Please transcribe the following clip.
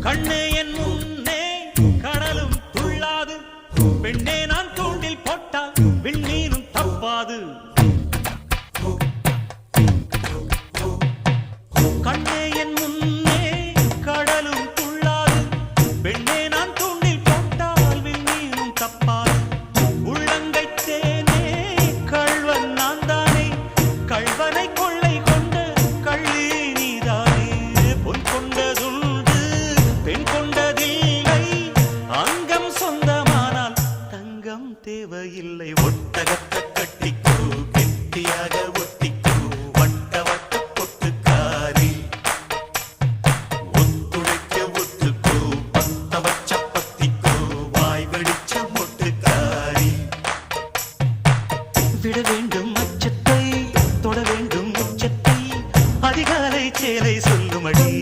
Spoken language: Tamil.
கண்ணே என் முன்னே கடலும் துள்ளாது. பெண்ணே நான் தூண்டில் போட்டால் விண்ணீரும் தப்பாது. தேவையில்லை. ஒட்டகத்தை கட்டிக்கோ கெட்டியாக ஒட்டிக்கோ வட்ட வட்ட பொட்டுக்காரி. ஒத்துழைக்க ஒத்துக்கோ பத்த வச்ச பத்திக்கோ வாய் வெடிச்ச மொட்டுக்காரி. விட வேண்டும் அச்சத்தை தொட வேண்டும் உச்சத்தை அதிகாலை சேலை சொல்லுமடி.